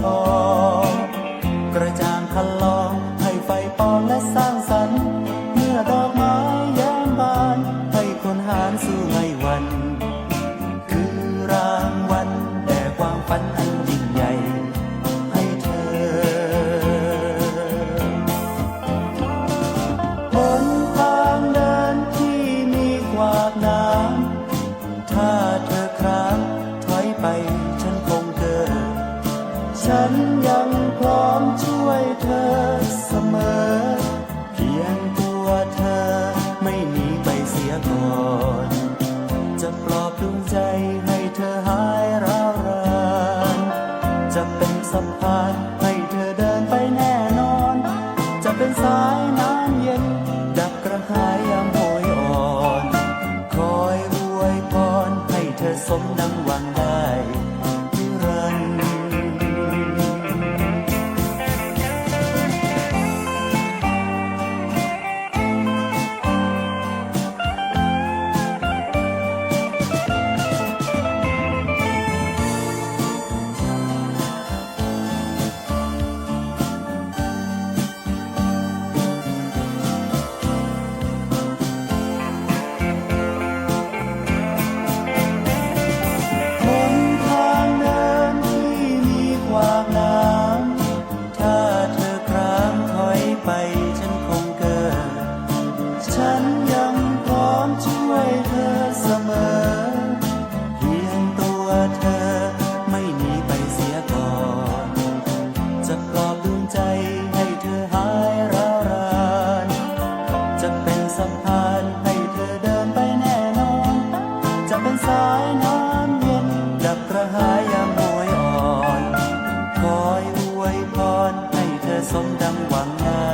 ทองกระจ่างคันลองให้ไฟปองและสร้างสรรค์ เมื่อดอกไม้แย้มบาน ให้คนหารสู้ไม่วัน เธอเสมอ เพียงตัวเธอไม่หนีไปเสียก่อน จะปลอบดวงใจให้เธอหายร้าวรานจะเป็นสะพานให้เธอเดินไปแน่นอน จะเป็นสายน้ำเย็น ดับกระหายยามโหยอ่อน คอยอวยพรให้เธอสมดัง ใจให้เธอหายร้าวรานจะเป็นสะพานให้เธอเดินไปแน่นอน จะเป็นสายน้ำเย็นดับกระหายยามหวยอ่อน คออวยพรให้เธอสมดังหวังงาน